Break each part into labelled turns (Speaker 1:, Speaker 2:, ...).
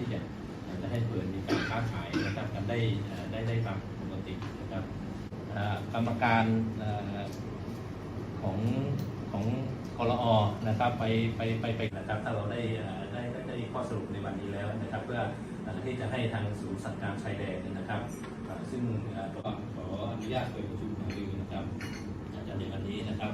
Speaker 1: ที่จะจะให้เปินมีการค้าขายนะครับกันได้ได้ได้ตามปกตินะครับกรรมการของของกรอนะครับไปไปไปไปนะครับถ้าเราได้ได้ได้ข้อสรุปในวันนี้แล้วนะครับเพื่อที่จะให้ทางศูนย์สัตว์การชายแดนนะครับ ซึ่งก็ขออนุญาตไปประชุมหารืนะครับจะในวันนี้นะครับ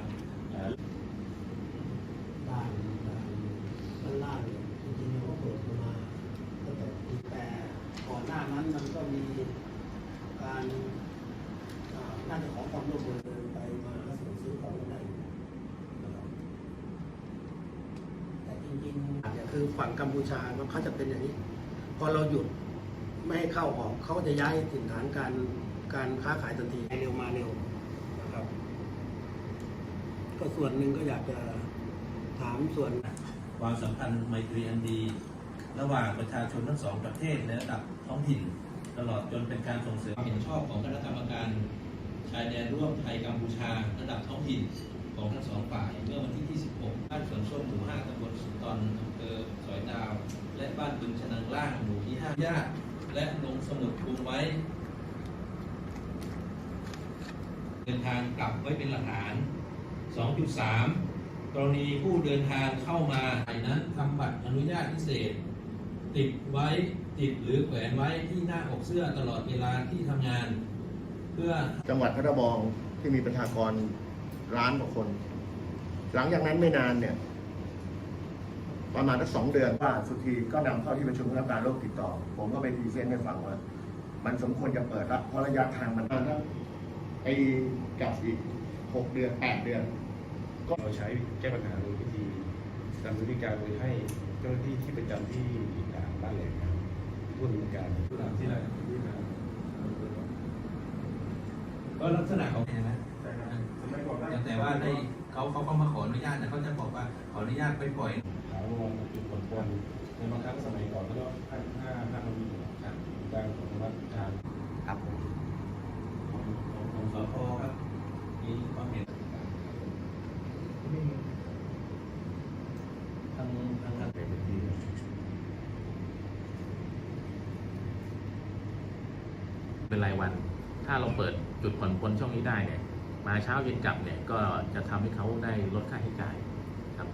Speaker 2: มันก็มีการอ่าน่าจะขอความร่วมมือเดินไปมาแล้วส่งซื้อของกันได้นแต่จริงๆเนี่ยคือฝั่งกัมพูชาเขาจะเป็นอย่างนี้ พอเราหยุดไม่ให้เข้าออกเขาจะย้ายถิ่นฐานการการค้าขายทันทีเร็วมาเร็วนะครับ ก็ส่วนหนึ่งก็อยากจะถามส่วน
Speaker 1: ความสัมพันธ์ไมตรีอันดี ระหว่างประชาชนทั้งสองประเทศในระดับท้องถิ่น ตลอดจนเป็นการส่งเสริมความเห็นชอบของคณะกรรมการชายแดนร่วมไทยกัมพูชาระดับท้องถิ่นของทั้งสองฝ่ายเมื่อวันที่ 26 บ้านสวนส้มหมู่ 5ตำบลสุนทรอำเภอสอยดาว และบ้านบึงชนังล่างหมู่ที่ 5 ญาติและลงสมุดคุมไว้ เดินทางกลับไว้เป็นหลักฐาน 2.3 กรณีผู้เดินทางเข้ามาไทยนั้นทำบัตรอนุญาตพิเศษ ติดไว้ติดหรือแขวนไว้ที่หน้าอกเสื้อตลอดเวลาที่ทำงาน เพื่อ
Speaker 3: จังหวัดพัทบองที่มีประชากรล้านกว่าคน หลังจากนั้นไม่นานเนี่ย ประมาณสักสองเดือนว่าสุธีก็นำเข้าที่ประชุมคณะกรรมการโรคติดต่อ ผมก็ไปพรีเซนต์ให้ฟังว่า มันสมควรจะเปิดละเพราะระยะทางมันนานทั้งปีกับอีกหกเดือนแปดเดือน
Speaker 4: เราใช้แก้ปัญหาโดยวิธี ดำเนินการโดยให้เจ้าหน้าที่ที่ประจำที่ด่านบ้านแหลมนะครับร่วมดำเนินการผู้นำที่ไหนที่มา
Speaker 1: ก็ลักษณะของเนไหม
Speaker 4: สมัยก่อน
Speaker 1: แต่ว่าได้เขาเขาก็มาขออนุญาตแต่เขาจะบอกว่าขออนุญาตไปปล่อย
Speaker 4: ถาวรจุดผ่อนปลนในบางครั้งสมัยก่อนแล้วก็ห้าห้าห้าพันมีครับ
Speaker 1: เป็
Speaker 4: น
Speaker 5: รายวัน ถ้าเราเปิดจุดผ่อนปลนช่องนี้ได้เนี่ยมาเช้าเย็นกลับเนี่ยก็จะทำให้เขาได้ลดค่าใช้จ่ายครับ